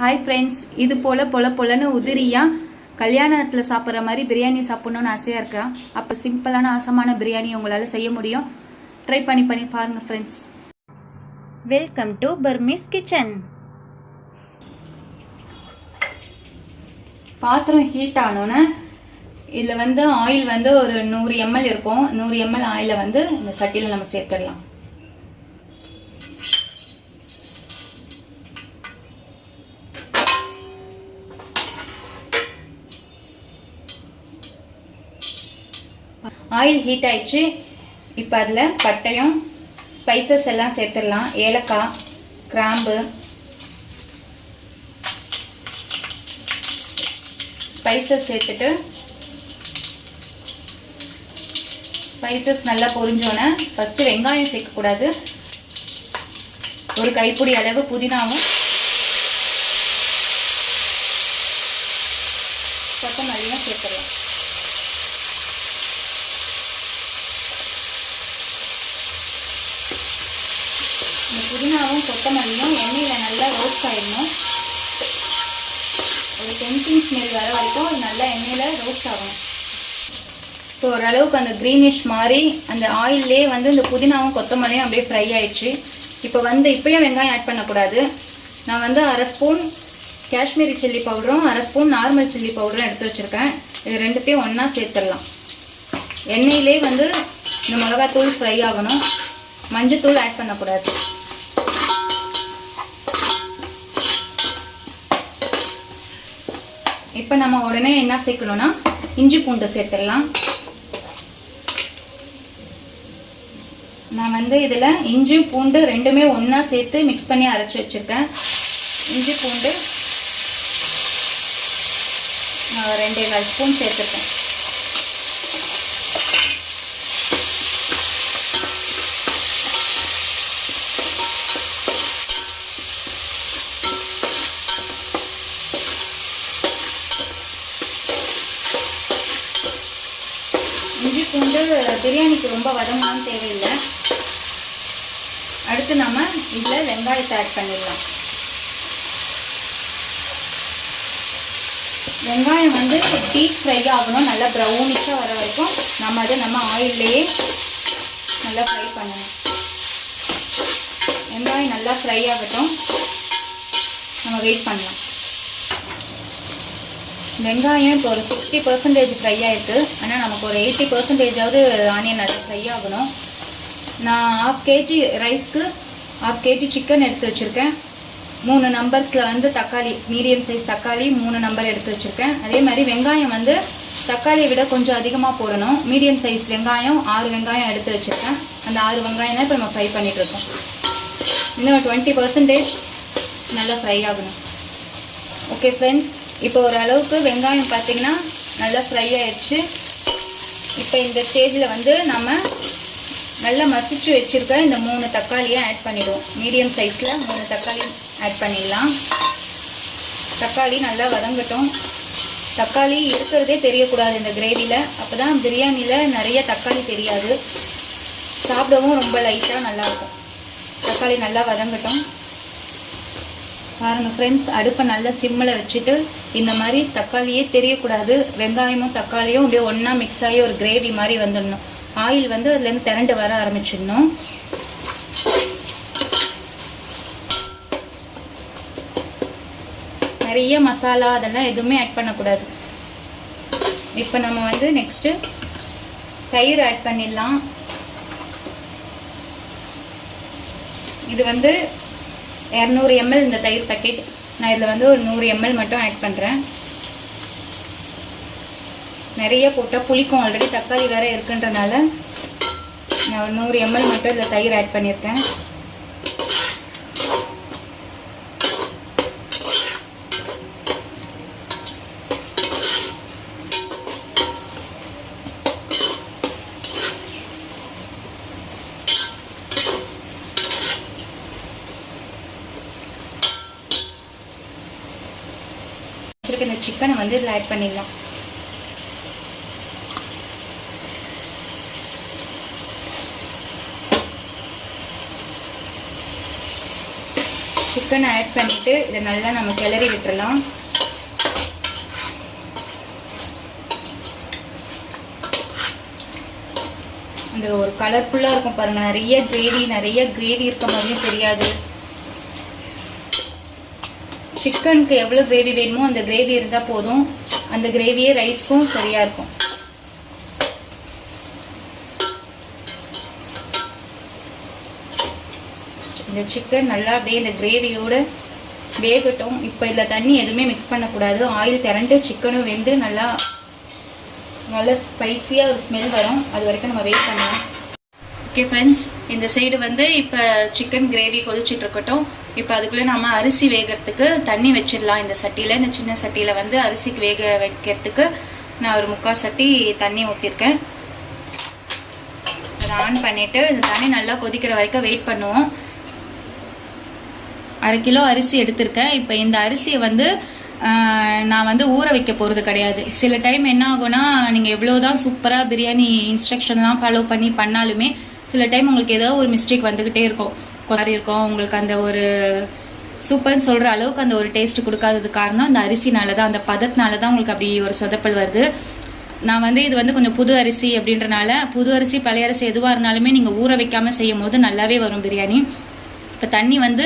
Hi friends இது போல் பொல பொலன்னு உதிரியாக கல்யாணத்தில் சாப்பிட்ற மாதிரி பிரியாணி சாப்பிட்ணுன்னு ஆசையாக இருக்கா? அப்போ சிம்பிளான ஆசமான பிரியாணி உங்களால் செய்ய முடியும். ட்ரை பண்ணி பண்ணி பாருங்கள் friends welcome to Parmis kitchen பாத்திரம் ஹீட் ஆனோன்னே இதில் வந்து ஆயில் வந்து ஒரு நூறு எம்எல் இருக்கும். நூறு எம்எல் ஆயிலை வந்து இந்த சட்டியில் நம்ம சேர்த்துடலாம். ஆயில் ஹீட் ஆயிடுச்சு. இப்போ அதில் பட்டையும் ஸ்பைசஸ் எல்லாம் சேர்த்துடலாம். ஏலக்காய் கிராம்பு ஸ்பைசஸ் சேர்த்துட்டு ஸ்பைசஸ் நல்லா பொரிஞ்சோன்னே ஃபஸ்ட்டு வெங்காயம் சேர்க்கக்கூடாது. ஒரு கைப்பிடி அளவு புதினாவும் கொத்தமல்லியும் சேர்த்துடலாம் இந்த புதினாவும் கொத்தமல்லியும் எண்ணெயில் நல்லா ரோஸ்ட் ஆகிடணும் ஒரு டென்டிங் ஸ்மெல் வர வரைக்கும் அது நல்லா எண்ணெயில் ரோஸ்ட் ஆகும் ஸோ ஓரளவுக்கு அந்த க்ரீனிஷ் மாதிரி அந்த ஆயிலே வந்து இந்த புதினாவும் கொத்தமல்லியும் அப்படியே ஃப்ரை ஆயிடுச்சு. இப்போ வந்து இப்பயும் வெங்காயம் ஆட் பண்ணக்கூடாது. நான் வந்து அரை ஸ்பூன் காஷ்மீரி சில்லி பவுடரும் அரை ஸ்பூன் நார்மல் சில்லி பவுடரும் எடுத்து வச்சுருக்கேன். இது ரெண்டுத்தையும் ஒன்றா சேர்த்துடலாம். எண்ணெயிலே வந்து இந்த மிளகாத்தூள் ஃப்ரை ஆகணும். மஞ்சத்தூள் ஆட் பண்ணக்கூடாது. இப்போ நம்ம உடனே என்ன சேர்க்கணும்னா இஞ்சி பூண்டு சேர்த்துடலாம். நான் வந்து இதில் இஞ்சி பூண்டு ரெண்டுமே ஒன்றா சேர்த்து மிக்ஸ் பண்ணி அரைச்சி வச்சுருக்கேன். இஞ்சி பூண்டு ரெண்டே கால் ஸ்பூன் சேர்த்துருக்கேன் இஞ்சி பூண்டு ரொம்ப வதங்கணும்னு தேவையில்லை. அடுத்து நம்ம இதில் வெங்காயத்தை ஆட் பண்ணிடலாம். வெங்காயம் வந்து டீப் ஃப்ரை ஆகணும். நல்லா ப்ரௌனிஷாக வர வரைக்கும் நம்ம அதை நம்ம ஆயில்லையே நல்லா ஃப்ரை பண்ணணும். வெங்காயம் நல்லா ஃப்ரை ஆகட்டும். நம்ம வெயிட் பண்ணலாம். வெங்காயம் இப்போ ஒரு சிக்ஸ்டி பர்சன்டேஜ் ஃப்ரை ஆகிருக்கு ஆனால் நமக்கு ஒரு எயிட்டி பர்சன்டேஜாவது ஆனியன் நல்லா ஃப்ரை ஆகணும். நான் ஆஃப் கேஜி ரைஸ்க்கு ஆஃப் கேஜி சிக்கன் எடுத்து வச்சுருக்கேன். மூணு நம்பர்ஸில் வந்து தக்காளி மீடியம் சைஸ் தக்காளி மூணு நம்பர் எடுத்து வச்சுருக்கேன். அதே மாதிரி வெங்காயம் வந்து தக்காளியை விட கொஞ்சம் அதிகமாக போடணும். மீடியம் சைஸ் வெங்காயம் ஆறு வெங்காயம் எடுத்து வச்சுருக்கேன். அந்த ஆறு வெங்காயம் தான் இப்போ நம்ம ஃப்ரை பண்ணிகிட்ருக்கோம் இன்னும் டுவெண்ட்டி பர்சன்டேஜ் நல்லா ஃப்ரை ஆகணும். ஓகே ஃப்ரெண்ட்ஸ் இப்போ ஓரளவுக்கு வெங்காயம் பார்த்தீங்கன்னா நல்லா ஃப்ரை ஆயிடுச்சு. இப்போ இந்த ஸ்டேஜில் வந்து நம்ம நல்லா மசிச்சு வச்சுருக்க இந்த மூணு தக்காளியை ஆட் பண்ணிடுவோம். மீடியம் சைஸில் மூணு தக்காளி ஆட் பண்ணிடலாம். தக்காளி நல்லா வதங்கட்டும். தக்காளி இருக்கிறதே தெரியக்கூடாது இந்த கிரேவியில் அப்போ தான் பிரியாணியில் நிறைய தக்காளி தெரியாது. சாப்பிடவும் ரொம்ப லைட்டாக நல்லாயிருக்கும். தக்காளி நல்லா வதங்கட்டும். பாருங்கள் ஃப்ரெண்ட்ஸ் அடுப்பை நல்லா சிம்மில் வச்சுட்டு இந்த மாதிரி தக்காளியே தெரியக்கூடாது. வெங்காயமும் தக்காளியும் அப்படியே ஒன்றா மிக்ஸ் ஆகி ஒரு கிரேவி மாதிரி வந்துடணும். ஆயில் வந்து அதுலேருந்து திரண்டு வர ஆரம்பிச்சிடணும். நிறைய மசாலா அதெல்லாம் எதுவுமே ஆட் பண்ணக்கூடாது. இப்போ நம்ம வந்து நெக்ஸ்ட்டு தயிர் ஆட் பண்ணிடலாம். இது வந்து இரநூறு எம்எல் இந்த தயிர் பேக்கெட் நான் இதில் வந்து ஒரு நூறு எம்எல் மட்டும் ஆட் பண்ணுறேன் நிறைய போட்டால் புளிக்கும். ஆல்ரெடி தக்காளி வேறு இருக்குன்றனால நான் ஒரு நூறு எம்எல் மட்டும் இதில் தயிர் ஆட் பண்ணியிருக்கேன். வச்சுருக்க இந்த சிக்கனை வந்து இதில் ஆட் பண்ணிடலாம். சிக்கனை ஆட் பண்ணிவிட்டு இதை நல்லா நம்ம கிளறி விட்டுறலாம். இந்த ஒரு கலர்ஃபுல்லாக இருக்கும் பாருங்க. நிறைய கிரேவி நிறைய கிரேவி இருக்க மாதிரியும் தெரியாது. சிக்கனுக்கு எவ்வளோ கிரேவி வேணுமோ அந்த கிரேவி இருந்தால் போதும். அந்த கிரேவியே ரைஸ்க்கும் சரியாக இருக்கும். இந்த சிக்கன் நல்லா அப்படியே இந்த கிரேவியோட வேகட்டும். இப்போ இதில் தண்ணி எதுவுமே மிக்ஸ் பண்ணக்கூடாது. ஆயில் திரண்டு சிக்கனும் வெந்து நல்லா நல்லா ஸ்பைசியாக ஒரு ஸ்மெல் வரும். அது வரைக்கும் நம்ம வெயிட் பண்ணலாம். ஓகே ஃப்ரெண்ட்ஸ் இந்த சைடு வந்து இப்போ சிக்கன் கிரேவி கொதிச்சுட்டு இருக்கட்டும். இப்போ அதுக்குள்ளே நம்ம அரிசி வேகிறதுக்கு தண்ணி வச்சிடலாம். இந்த சட்டியில் இந்த சின்ன சட்டியில் வந்து அரிசிக்கு வேக வைக்கிறதுக்கு நான் ஒரு முக்கால் சட்டி தண்ணி ஊற்றிருக்கேன் அதை ஆன் பண்ணிவிட்டு இந்த தண்ணி நல்லா கொதிக்கிற வரைக்கும் வெயிட் பண்ணுவோம். அரை கிலோ அரிசி எடுத்திருக்கேன். இப்போ இந்த அரிசியை வந்து நான் வந்து ஊற வைக்க போகிறது கிடையாது. சில டைம் என்ன ஆகும்னா நீங்கள் எவ்வளோ தான் சூப்பராக பிரியாணி இன்ஸ்ட்ரக்ஷன்லாம் ஃபாலோ பண்ணி பண்ணாலுமே சில டைம் உங்களுக்கு ஏதோ ஒரு மிஸ்டேக் வந்துக்கிட்டே இருக்கும். குறை இருக்கும். உங்களுக்கு அந்த ஒரு சூப்பர்னு சொல்கிற அளவுக்கு அந்த ஒரு டேஸ்ட் கொடுக்காதது காரணம் அந்த அரிசினால தான் அந்த பதத்தினால தான் உங்களுக்கு அப்படி ஒரு சொதப்பல் வருது. நான் வந்து இது வந்து கொஞ்சம் புது அரிசி அப்படின்றனால புது அரிசி பழைய அரிசி எதுவாக இருந்தாலுமே நீங்கள் ஊற வைக்காமல் செய்யும் போது நல்லாவே வரும் பிரியாணி. இப்போ தண்ணி வந்து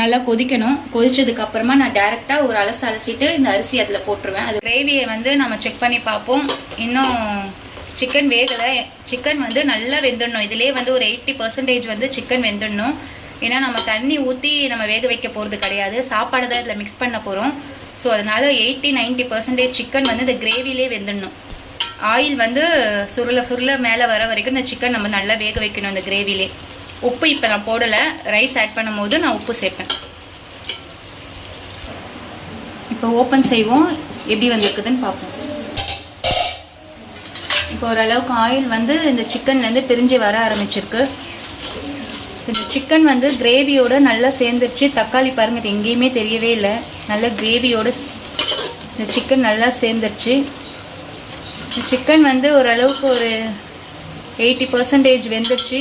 நல்லா கொதிக்கணும். கொதிச்சதுக்கு அப்புறமா நான் டேரெக்டாக ஒரு அலசு அலசிட்டு இந்த அரிசி அதில் போட்டுருவேன். அது கிரேவியை வந்து நம்ம செக் பண்ணி பார்ப்போம். இன்னும் சிக்கன் வேகலை சிக்கன் வந்து நல்லா வெந்துடணும். இதிலே வந்து ஒரு எயிட்டி பர்சன்டேஜ் வந்து சிக்கன் வெந்துடணும். ஏன்னா நம்ம தண்ணி ஊற்றி நம்ம வேக வைக்க போகிறது கிடையாது. சாப்பாடு தான் இதில் மிக்ஸ் பண்ண போகிறோம் ஸோ அதனால் எயிட்டி 90% பர்சன்டேஜ் சிக்கன் வந்து இந்த கிரேவிலே வெந்துடணும். ஆயில் வந்து சுருள சுருள மேலே வர வரைக்கும் இந்த சிக்கன் நம்ம நல்லா வேக வைக்கணும் இந்த கிரேவிலே உப்பு இப்போ நான் போடலை. ரைஸ் ஆட் பண்ணும்போது நான் உப்பு சேர்ப்பேன். இப்போ ஓப்பன் செய்வோம். எப்படி வந்திருக்குதுன்னு பார்ப்போம். இப்போ ஓரளவுக்கு ஆயில் வந்து இந்த சிக்கன்லேருந்து பிரிஞ்சு வர ஆரம்பிச்சிருக்கு. இந்த சிக்கன் வந்து கிரேவியோட நல்லா சேர்ந்துருச்சு. தக்காளி பாருங்க இது எங்கேயுமே தெரியவே இல்லை. நல்லா கிரேவியோட இந்த சிக்கன் நல்லா சேர்ந்துருச்சு. இந்த சிக்கன் வந்து ஓரளவுக்கு ஒரு எயிட்டி பர்சன்டேஜ் வெந்துருச்சு.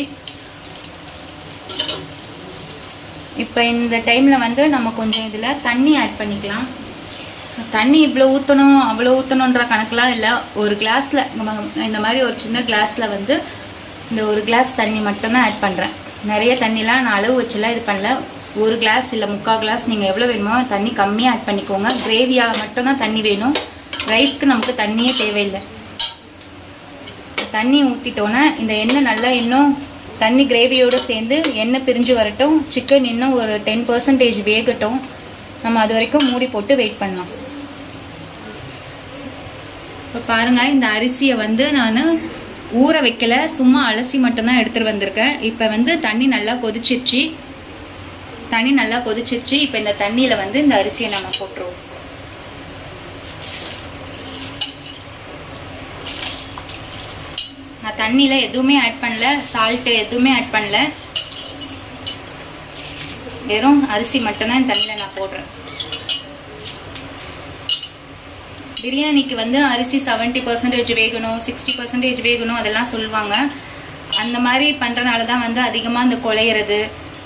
இப்போ இந்த டைமில் வந்து நம்ம கொஞ்சம் இதில் தண்ணி ஆட் பண்ணிக்கலாம். தண்ணி இவ்வளோ ஊற்றணும் அவ்வளோ ஊற்றணுன்ற கணக்கெலாம் இல்லை. ஒரு கிளாஸில் இந்த மாதிரி ஒரு சின்ன கிளாஸில் வந்து இந்த ஒரு கிளாஸ் தண்ணி மட்டும்தான் ஆட் பண்ணுறேன் நிறைய தண்ணிலாம் நான் அளவு வச்சுலாம் இது பண்ணல. ஒரு கிளாஸ் இல்லை முக்கால் கிளாஸ் நீங்கள் எவ்வளோ வேணுமோ தண்ணி கம்மியாக ஆட் பண்ணிக்கோங்க. கிரேவியாக மட்டும்தான் தண்ணி வேணும். ரைஸ்க்கு நமக்கு தண்ணியே தேவையில்லை. தண்ணி ஊற்றிட்டோன்னே இந்த எண்ணெய் நல்லா இன்னும் தண்ணி கிரேவியோடு சேர்ந்து எண்ணெய் பிரிஞ்சு வரட்டும். சிக்கன் இன்னும் ஒரு டென் பர்சன்டேஜ் வேகட்டும். நம்ம அது வரைக்கும் மூடி போட்டு வெயிட் பண்ணலாம். இப்போ பாருங்கள் இந்த அரிசியை வந்து நான் ஊற வைக்கல. சும்மா அலசி மட்டும்தான் எடுத்துகிட்டு வந்திருக்கேன். இப்போ வந்து தண்ணி நல்லா கொதிச்சிருச்சு. தண்ணி நல்லா கொதிச்சிருச்சு. இப்போ இந்த தண்ணியில் வந்து இந்த அரிசியை நம்ம போட்டுருவோம். நான் தண்ணியில் எதுவுமே ஆட் பண்ணல. சால்ட்டு எதுவுமே ஆட் பண்ணல. வெறும் அரிசி மட்டும்தான் இந்த தண்ணியில் நான் போடுறேன். பிரியாணிக்கு வந்து அரிசி செவன்ட்டி பர்சன்டேஜ் வேகணும் சிக்ஸ்டி பர்சன்டேஜ் வேகணும் அதெல்லாம் சொல்லுவாங்க. அந்த மாதிரி பண்ணுறனால தான் வந்து அதிகமாக இந்த குலையிறது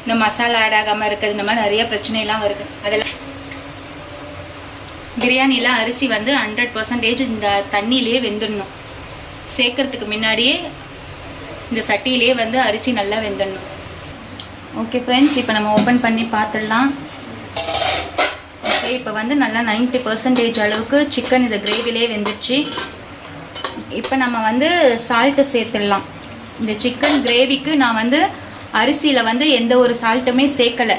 இந்த மசாலா ஆட் ஆகாமல் இருக்குது இந்த மாதிரி நிறைய பிரச்சனைலாம் வருது. அதெல்லாம் பிரியாணியில் அரிசி வந்து ஹண்ட்ரட் பர்சன்டேஜ் இந்த தண்ணியிலே வெந்துடணும். சேர்க்கறதுக்கு முன்னாடியே இந்த சட்டியிலே வந்து அரிசி நல்லா வெந்துடணும். ஓகே ஃப்ரெண்ட்ஸ் இப்போ நம்ம ஓப்பன் பண்ணி பார்த்துடலாம். இப்போ வந்து நல்லா 90% பர்சன்டேஜ் அளவுக்கு சிக்கன் இந்த கிரேவிலே வெந்துச்சு இப்போ நம்ம வந்து சால்ட்டு சேர்த்துடலாம். இந்த சிக்கன் கிரேவிக்கு நான் வந்து அரிசியில் வந்து எந்த ஒரு சால்ட்டுமே சேர்க்கலை.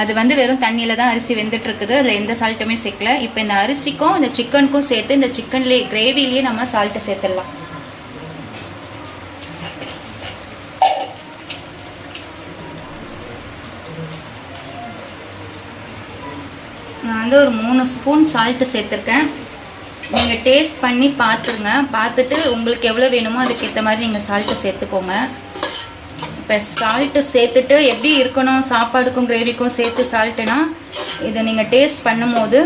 அது வந்து வெறும் தண்ணியில் தான் அரிசி வெந்துட்டுருக்குது. அதில் எந்த சால்ட்டுமே சேர்க்கல. இப்போ இந்த அரிசிக்கும் இந்த சிக்கனுக்கும் சேர்த்து இந்த சிக்கன்லேயே கிரேவிலேயே நம்ம சால்ட்டு சேர்த்துடலாம். நான் வந்து ஒரு மூணு ஸ்பூன் சால்ட்டு சேர்த்துருக்கேன். நீங்கள் டேஸ்ட் பண்ணி பார்த்துருங்க. பார்த்துட்டு உங்களுக்கு எவ்வளோ வேணுமோ அதுக்கேற்ற மாதிரி நீங்கள் சால்ட்டு சேர்த்துக்கோங்க. இப்போ சால்ட்டு சேர்த்துட்டு எப்படி இருக்கணும் சாப்பாடுக்கும் கிரேவிக்கும் சேர்த்து சால்ட்டுனா இதை நீங்கள் டேஸ்ட் பண்ணும்போது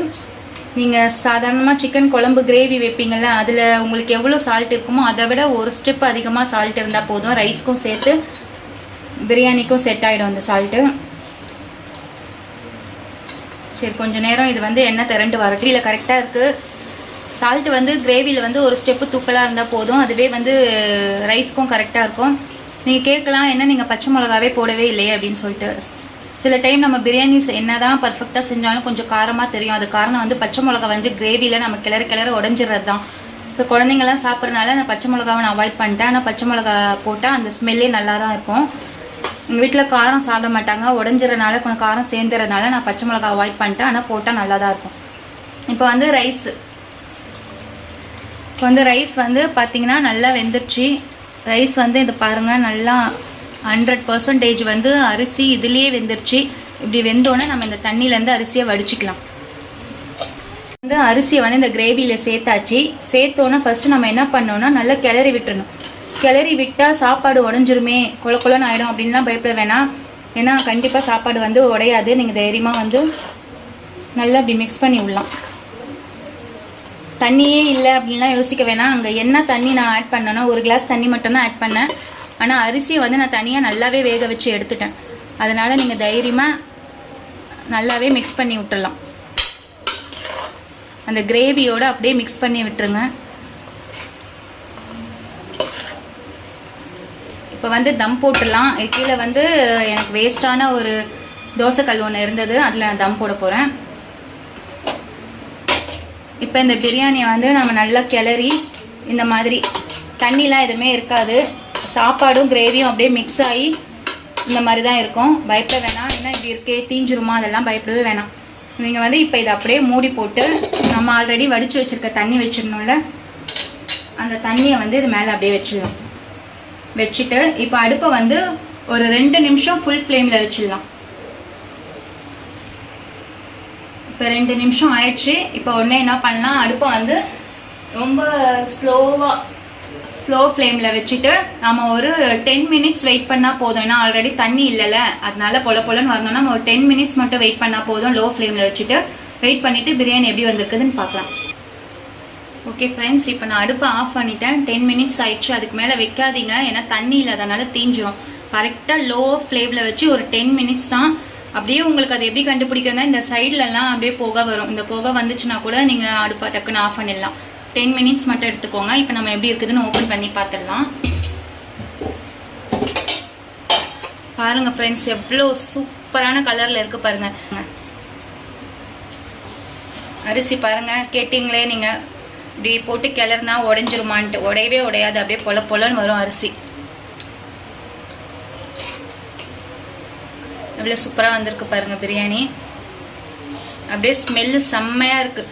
நீங்கள் சாதாரணமாக சிக்கன் குழம்பு கிரேவி வைப்பீங்கள்ல அதில் உங்களுக்கு எவ்வளோ சால்ட் இருக்குமோ அதை விட ஒரு ஸ்டெப் அதிகமாக சால்ட் இருந்தால் போதும். ரைஸ்க்கும் சேர்த்து பிரியாணிக்கும் செட் ஆகிடும் அந்த சால்ட்டு சரி கொஞ்சம் நேரம் இது வந்து எண்ணெய் திரண்டு வரட்டும் இல்லை கரெக்டாக இருக்குது சால்ட்டு வந்து கிரேவியில் வந்து ஒரு ஸ்டெப்பு தூக்கலாக இருந்தால் போதும். அதுவே வந்து ரைஸ்க்கும் கரெக்டாக இருக்கும். நீங்கள் கேட்கலாம் என்ன நீங்கள் பச்சை மிளகாவே போடவே இல்லையே? அப்படின்னு சொல்லிட்டு. சில டைம் நம்ம பிரியாணி என்ன தான் பர்ஃபெக்டாக செஞ்சாலும் கொஞ்சம் காரமாக தெரியும். அது காரணம் வந்து பச்சை மிளகா வந்து கிரேவியில் நம்ம கிளற கிளற உடஞ்சிடுறது தான். இப்போ குழந்தைங்கள்லாம் சாப்பிட்றதுனால நான் பச்சை மிளகாவை நான் அவாய்ட் பண்ணிட்டேன். ஆனால் பச்சை மிளகா போட்டால் அந்த ஸ்மெல்லே நல்லா தான் இருக்கும். எங்கள் வீட்டில் காரம் சாப்பிட மாட்டாங்க. உடஞ்சிறனால கொஞ்சம் காரம் சேர்ந்துறதுனால நான் பச்சை மிளகா அவாய்ட் பண்ணிட்டேன். ஆனால் போட்டால் நல்லா தான் இருக்கும். இப்போ வந்து ரைஸ் இப்போ வந்து ரைஸ் வந்து பார்த்திங்கன்னா நல்லா வெந்துருச்சு. ரைஸ் வந்து இது பாருங்கள் நல்லா ஹண்ட்ரட் பர்சன்டேஜ் வந்து அரிசி இதுலேயே வெந்துருச்சு. இப்படி வெந்தோடனே நம்ம இந்த தண்ணியிலேருந்து அரிசியை வடிச்சிக்கலாம். வந்து அரிசியை வந்து இந்த கிரேவியில் சேர்த்தாச்சு. சேர்த்தோன்னே ஃபஸ்ட்டு நம்ம என்ன பண்ணோன்னா நல்லா கிளறி விட்டுறணும். கிளறி விட்டால் சாப்பாடு உடஞ்சிருமே கொல கொலன்னு ஆகிடும் அப்படின்லாம் பயப்பட வேணாம். ஏன்னா கண்டிப்பாக சாப்பாடு வந்து உடையாது. நீங்கள் தைரியமாக வந்து நல்லா அப்படி மிக்ஸ் பண்ணி விடலாம். தண்ணியே இல்லை அப்படின்லாம் யோசிக்க வேணாம். அங்கே என்ன தண்ணி நான் ஆட் பண்ணேன்னா ஒரு கிளாஸ் தண்ணி மட்டும்தான் ஆட் பண்ணேன். ஆனால் அரிசியை வந்து நான் தனியாக நல்லாவே வேக வச்சு எடுத்துட்டேன். அதனால் நீங்கள் தைரியமாக நல்லாவே மிக்ஸ் பண்ணி விட்டுடலாம் அந்த கிரேவியோட அப்படியே மிக்ஸ் பண்ணி விட்டுருங்க. இப்போ வந்து தம் போட்டுடலாம். கீழே வந்து எனக்கு வேஸ்ட்டான ஒரு தோசைக்கல் ஒன்று இருந்தது. அதில் நான் தம் போட போகிறேன் இப்போ இந்த பிரியாணியை வந்து நம்ம நல்லா கிளறி இந்த மாதிரி தண்ணிலாம் எதுவுமே இருக்காது. சாப்பாடும் கிரேவியும் அப்படியே மிக்ஸ் ஆகி இந்த மாதிரி தான் இருக்கும். பயப்பட வேணாம். என்ன இப்படி இருக்கே? தீஞ்சிருமா? அதெல்லாம் பயப்படவே வேணாம். நீங்கள் வந்து இப்போ இதை அப்படியே மூடி போட்டு நம்ம ஆல்ரெடி வடித்து வச்சுருக்க தண்ணி வச்சிடணும்ல. அந்த தண்ணியை வந்து இது மேலே அப்படியே வச்சிடலாம் வச்சுட்டு இப்போ அடுப்பை வந்து ஒரு ரெண்டு நிமிஷம் ஃபுல் ஃப்ளேமில் வச்சிடலாம். இப்போ ரெண்டு நிமிஷம் ஆயிடுச்சு. இப்போ உடனே என்ன பண்ணலாம்? அடுப்பை வந்து ரொம்ப ஸ்லோவாக ஸ்லோ ஃப்ளேமில் வச்சுட்டு நம்ம ஒரு டென் மினிட்ஸ் வெயிட் பண்ணால் போதும். ஏன்னா ஆல்ரெடி தண்ணி இல்லைல்ல. அதனால பொல பொலன்னு வரணும்னா நம்ம ஒரு டென் மினிட்ஸ் மட்டும் வெயிட் பண்ணால் போதும் லோ ஃப்ளேமில் வச்சுட்டு. வெயிட் பண்ணிவிட்டு பிரியாணி எப்படி வந்திருக்குதுன்னு பார்க்கலாம். ஓகே ஃப்ரெண்ட்ஸ் இப்போ நான் அடுப்பை ஆஃப் பண்ணிட்டேன். டென் மினிட்ஸ் ஆயிடுச்சு. அதுக்கு மேலே வைக்காதீங்க. ஏன்னா தண்ணி இல்லாதனால தீஞ்சிரும். கரெக்டாக லோ ஃப்ளேமில் வச்சு ஒரு டென் மினிட்ஸ் தான் அப்படியே உங்களுக்கு அது எப்படி கண்டுபிடிக்கணும்னா இந்த சைட்லலாம் அப்படியே புகை வரும். இந்த புகை வந்துச்சுன்னா கூட நீங்கள் அடுப்பை டக்குன்னு ஆஃப் பண்ணிடலாம். டென் மினிட்ஸ் மட்டும் எடுத்துக்கோங்க. இப்போ நம்ம எப்படி இருக்குதுன்னு ஓப்பன் பண்ணி பார்த்துடலாம். பாருங்கள் ஃப்ரெண்ட்ஸ் எவ்வளோ சூப்பரான கலரில் இருக்கு பாருங்கள் அரிசி பாருங்கள் கேட்டிங்களே நீங்கள் இப்படி போட்டு கிளறுனா உடஞ்சிருமான்ட்டு. உடையவே உடையாது. அப்படியே பொல பொலன்னு வரும் அரிசி. இவ்வளோ சூப்பராக வந்திருக்கு பாருங்க பிரியாணி. அப்படியே ஸ்மெல்லு செம்மையாக இருக்குது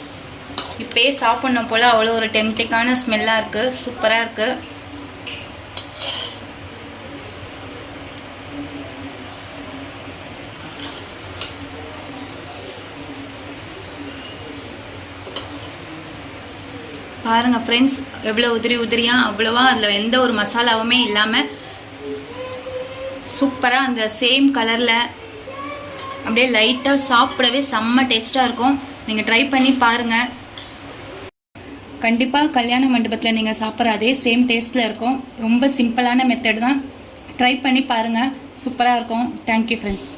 இப்பயே சாப்பிட்ணும் போல் அவ்வளோ ஒரு டெம்டிக்கான ஸ்மெல்லாக இருக்குது சூப்பராக இருக்குது பாருங்கள் ஃப்ரெண்ட்ஸ் எவ்வளோ உதிரி உதிரியாக அவ்வளோவா அதில் எந்த ஒரு மசாலாவுமே இல்லாமல் சூப்பராக அந்த சேம் கலரில் அப்படியே லைட்டாக சாப்பிடவே செம்ம டேஸ்ட்டாக இருக்கும். நீங்கள் ட்ரை பண்ணி பாருங்கள் கண்டிப்பாக கல்யாண மண்டபத்தில் நீங்கள் சாப்பிட்ற அதே சேம் டேஸ்ட்டில் இருக்கும். ரொம்ப சிம்பிளான மெத்தட் தான். ட்ரை பண்ணி பாருங்கள் சூப்பராக இருக்கும். Thank you friends